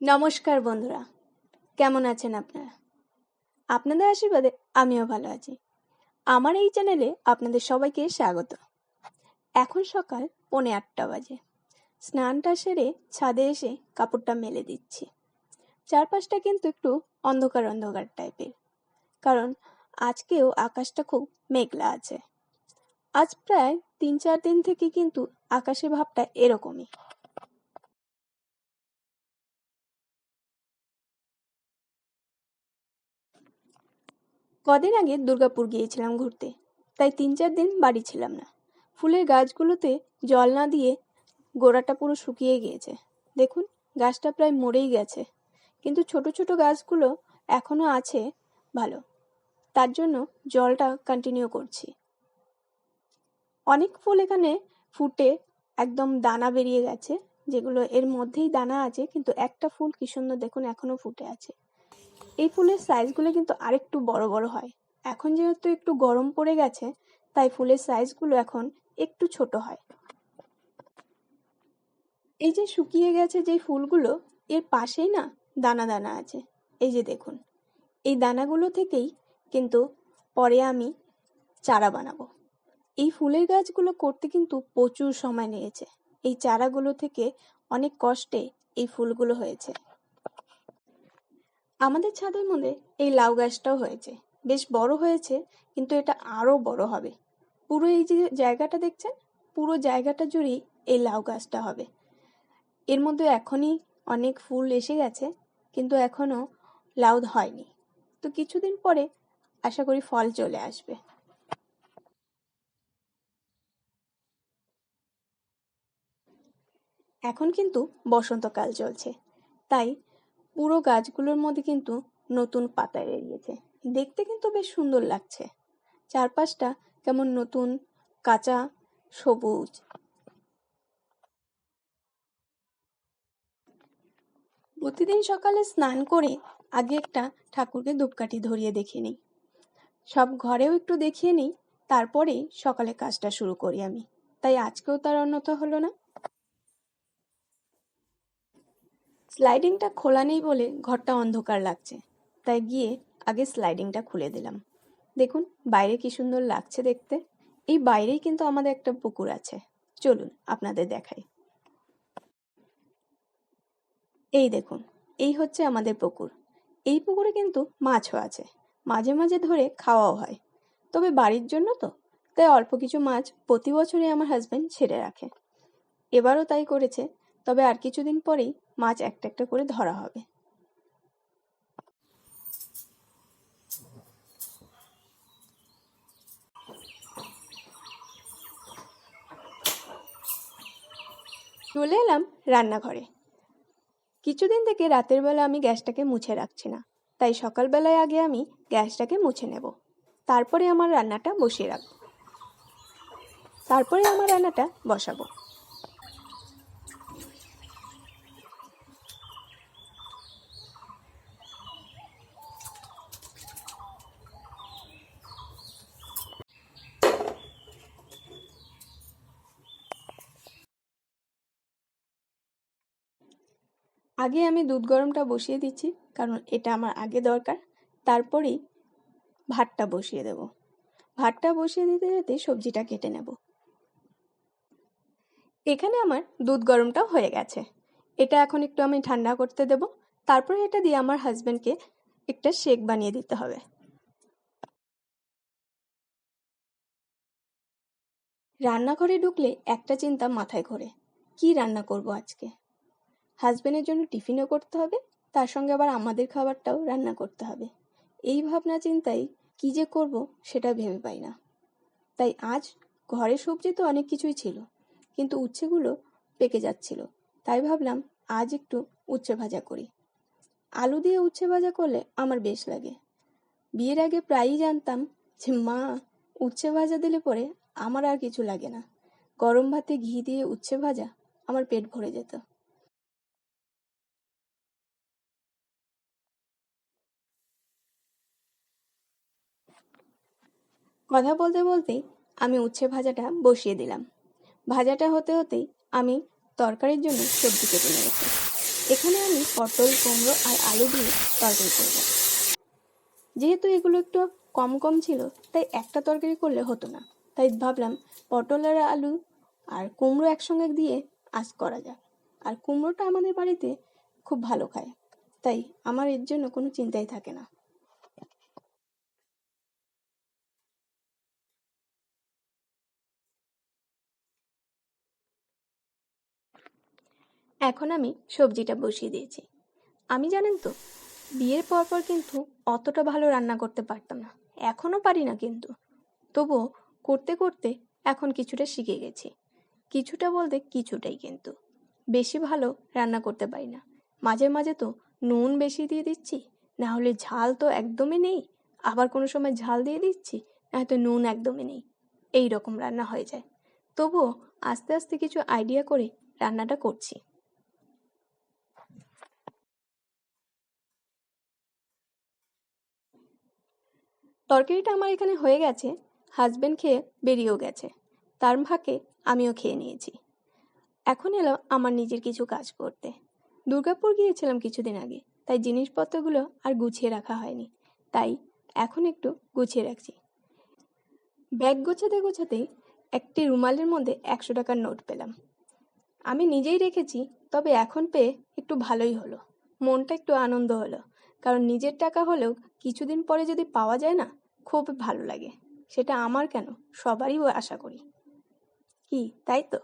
নমস্কার বন্ধুরা, কেমন আছেন আপনারা? আপনাদের আশীর্বাদে আমিও ভালো আছি। আমার এই চ্যানেলে আপনাদের সবাইকে স্বাগত। এখন সকাল পৌনে আটটা বাজে। স্নানটা সেরে ছাদে এসে কাপড়টা মেলে দিচ্ছি। চারপাশটা কিন্তু একটু অন্ধকার অন্ধকার টাইপের। কারণ আজকেও আকাশটা খুব মেঘলা আছে। আজ প্রায় তিন চার দিন থেকে কিন্তু আকাশের ভাবটা এরকমই। কদিন আগে দুর্গাপুর গিয়েছিলাম ঘুরতে, তাই তিন চার দিন বাড়ি ছিলাম না। ফুলের গাছগুলোতে জল না দিয়ে গোড়াটা পুরো শুকিয়ে গিয়েছে। দেখুন, গাছটা প্রায় মরেই গেছে, কিন্তু ছোট ছোট গাছগুলো এখনও আছে ভালো। তার জন্য জলটা কন্টিনিউ করছি। অনেক ফুল এখানে ফুটে একদম দানা বেরিয়ে গেছে, যেগুলো এর মধ্যেই দানা আছে, কিন্তু একটা ফুল কি সুন্দর দেখুন, এখনও ফুটে আছে। এই ফুলের সাইজগুলো কিন্তু আরেকটু বড় বড় হয়। এখন যেহেতু একটু গরম পড়ে গেছে, তাই ফুলের সাইজগুলো এখন একটু ছোট হয়। এই যে শুকিয়ে গেছে যে ফুলগুলো, এর পাশেই না দানা দানা আছে। এই যে দেখুন, এই দানাগুলো থেকেই কিন্তু পরে আমি চারা বানাবো। এই ফুলের গাছগুলো করতে কিন্তু প্রচুর সময় নিয়েছে এই চারাগুলো থেকে অনেক কষ্টে এই ফুলগুলো হয়েছে। আমাদের ছাদের মধ্যে এই লাউ গাছটাও হয়েছে। বেশ বড় হয়েছে, কিন্তু এটা আরও বড় হবে। পুরো এই যে জায়গাটা দেখছেন, পুরো জায়গাটা জুড়েই এই লাউ গাছটা হবে। এর মধ্যে এখনই অনেক ফুল এসে গেছে, কিন্তু এখনও লাউ হয়নি। তো কিছুদিন পরে আশা করি ফল চলে আসবে। এখন কিন্তু বসন্তকাল চলছে। তাই পুরো গাছগুলোর মধ্যে কিন্তু নতুন পাতা বেরিয়েছে। দেখতে কিন্তু বেশ সুন্দর লাগছে। চারপাশটা কেমন নতুন, কাঁচা, সবুজ। প্রতিদিন সকালে স্নান করে আগে একটা ঠাকুরকে ধূপকাঠি ধরিয়ে দেখে নিই। সব ঘরেও একটু দেখিয়ে নিই, তারপরেই সকালে কাজটা শুরু করি আমি। তাই আজকেও তার অন্যথা হলো না। স্লাইডিংটা খোলা নেই বলে ঘরটা অন্ধকার লাগছে। তাই গিয়ে আগে স্লাইডিংটা খুলে দিলাম। দেখুন, বাইরে কি সুন্দর লাগছে দেখতে। এই বাইরেই কিন্তু আমাদের একটা পুকুর আছে। চলুন, আপনাদের দেখাই। এই দেখুন, এই হচ্ছে আমাদের পুকুর। এই পুকুরে কিন্তু মাছও আছে। মাঝে মাঝে ধরে খাওয়াও হয়। তবে বাড়ির জন্য তো। তাই অল্প কিছু মাছ প্রতি বছরই আমার হাজব্যান্ড ছেড়ে রাখে। এবারও তাই করেছে। তবে আর কিছুদিন পরেই মাছ একটা একটা করে ধরা হবে। চলে এলাম রান্নাঘরে। কিছুদিন থেকে রাতের বেলা আমি গ্যাসটাকে মুছে রাখছি না, তাই সকালবেলায় আগে আমি গ্যাসটাকে মুছে নেব। তারপরে আমার রান্নাটা বসিয়ে রাখব। তারপরে আমার রান্নাটা বসাবো। আগে আমি দুধ গরমটা বসিয়ে দিচ্ছি, কারণ এটা আমার আগে দরকার। তারপরেই ভাতটা বসিয়ে দেব। ভাতটা বসিয়ে দিতে যেতে সবজিটা কেটে নেব। এখানে আমার দুধ গরমটাও হয়ে গেছে। এটা এখন একটু আমি ঠান্ডা করতে দেব। তারপরে এটা দিয়ে আমার হাজব্যান্ডকে একটা শেক বানিয়ে দিতে হবে। রান্নাঘরে ঢুকলে একটা চিন্তা মাথায় ঘোরে। কি রান্না করব আজকে? হাজবেন্ডের জন্য টিফিনও করতে হবে, তার সঙ্গে আবার আমাদের খাবারটাও রান্না করতে হবে। এই ভাবনা চিন্তাই কী যে করব সেটা ভেবে পাই না। তাই আজ ঘরে সবজি তো অনেক কিছুই ছিল, কিন্তু উচ্ছেগুলো পেকে যাচ্ছিল। তাই ভাবলাম আজ একটু উচ্ছে ভাজা করি। আলু দিয়ে উচ্ছে ভাজা করলে আমার বেশ লাগে। বিয়ের আগে প্রায়ই জানতাম যে, মা, উচ্ছে ভাজা দিলে পরে আমার আর কিছু লাগে না। গরম ভাতে ঘি দিয়ে উচ্ছে ভাজা আমার পেট ভরে যেত। কথা বলতে বলতেই আমি উচ্ছে ভাজাটা বসিয়ে দিলাম। ভাজাটা হতে হতেই আমি তরকারির জন্য সবজি কেটে নিয়েছি এখানে আমি পটল, কুমড়ো আর আলু দিয়ে তরকারি করব। যেহেতু এগুলো একটু কম কম ছিল, তাই একটা তরকারি করলে হতো না। তাই ভাবলাম পটল আর আলু আর কুমড়ো একসঙ্গে দিয়ে আজ করা যাক। আর কুমড়োটা আমাদের বাড়িতে খুব ভালো খায়, তাই আমার এর জন্য কোনো চিন্তাই থাকে না। এখন আমি সবজিটা বসিয়ে দিয়েছি। আমি জানেন তো, বিয়ের পর পর কিন্তু অতটা ভালো রান্না করতে পারতাম না। এখনও পারি না কিন্তু। তবুও করতে করতে এখন কিছুটা শিখে গেছি। কিছুটা বলতে কিছুটাই কিন্তু। বেশি ভালো রান্না করতে পারি না। মাঝে মাঝে তো নুন বেশি দিয়ে দিচ্ছি, না হলে ঝাল তো একদমই নেই। আবার কোনো সময় ঝাল দিয়ে দিচ্ছি নয়তো নুন একদমই নেই। এই রকম রান্না হয়ে যায়। তবুও আস্তে আস্তে কিছু আইডিয়া করে রান্নাটা করছি। তরকারিটা আমার এখানে হয়ে গেছে হাজব্যান্ড খেয়ে বেরিয়েও গেছে। তার ফাঁকে আমিও খেয়ে নিয়েছি। এখন এলো আমার নিজের কিছু কাজ করতে। দুর্গাপুর গিয়েছিলাম কিছুদিন আগে, তাই জিনিসপত্রগুলো আর গুছিয়ে রাখা হয়নি। তাই এখন একটু গুছিয়ে রাখছি। ব্যাগ গোছাতে গোছাতেই একটি রুমালের মধ্যে একশো টাকার নোট পেলাম। আমি নিজেই রেখেছি, তবে এখন পেয়ে একটু ভালোই হলো। মনটা একটু আনন্দ হলো। কারণ নিজের টাকা হলেও কিছুদিন পরে যদি পাওয়া যায় না, খুব ভালো লাগে। সেটা আমার কেন? সবারই আশা করি। কি, তাই তো?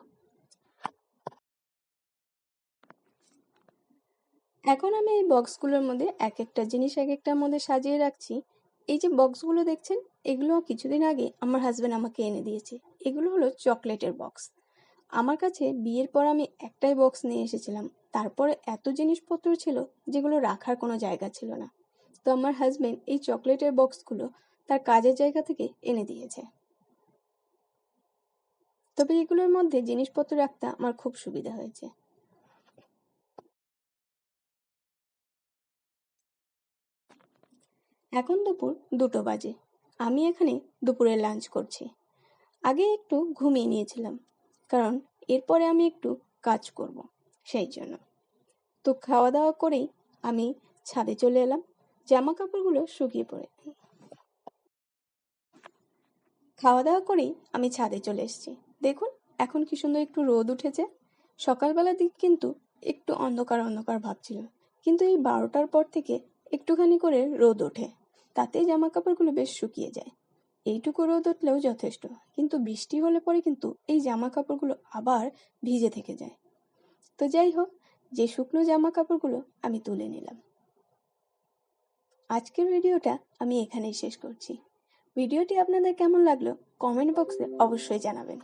এখন আমি এই বক্সগুলোর মধ্যে এক একটা জিনিস এক একটার মধ্যে সাজিয়ে রাখছি। এই যে বক্সগুলো দেখছেন, এগুলো কিছুদিন আগে আমার হাজব্যান্ড আমাকে এনে দিয়েছে। এগুলো হলো চকলেটের বক্স। আমার কাছে বিয়ের পর আমি একটাই বক্স নিয়ে এসেছিলাম। তারপরে এত জিনিসপত্র ছিল যেগুলো রাখার কোনো জায়গা ছিল না। তো আমার হাজব্যান্ড এই চকলেটের বক্সগুলো তার কাজের জায়গা থেকে এনে দিয়েছে। তবে এগুলোর মধ্যে জিনিসপত্র রাখতে আমার খুব সুবিধা হয়েছে। এখন দুপুর দুটো বাজে। আমি এখানে দুপুরে লাঞ্চ করছি। আগে একটু ঘুমিয়ে নিয়েছিলাম, কারণ এরপরে আমি একটু কাজ করব। সেই জন্য। তো খাওয়া দাওয়া করেই আমি ছাদে চলে এলাম। জামা কাপড়গুলো শুকিয়ে পড়ে। খাওয়া দাওয়া করেই আমি ছাদে চলে এসেছি। দেখুন, এখন কি সুন্দর একটু রোদ উঠেছে। সকালবেলার দিক কিন্তু একটু অন্ধকার অন্ধকার ভাবছিল কিন্তু এই বারোটার পর থেকে একটুখানি করে রোদ ওঠে। তাতে জামা কাপড়গুলো বেশ শুকিয়ে যায়। এইটুকু রোদ উঠলেও যথেষ্ট। কিন্তু বৃষ্টি হলে পরে কিন্তু এই জামা কাপড়গুলো আবার ভিজে থেকে যায়। তো যাই হোক, যে শুকনো জামা কাপড়গুলো আমি তুলে নিলাম। আজকের ভিডিওটা আমি এখানেই শেষ করছি। ভিডিওটি আপনাদের কেমন লাগল কমেন্ট বক্সে অবশ্যই জানাবেন।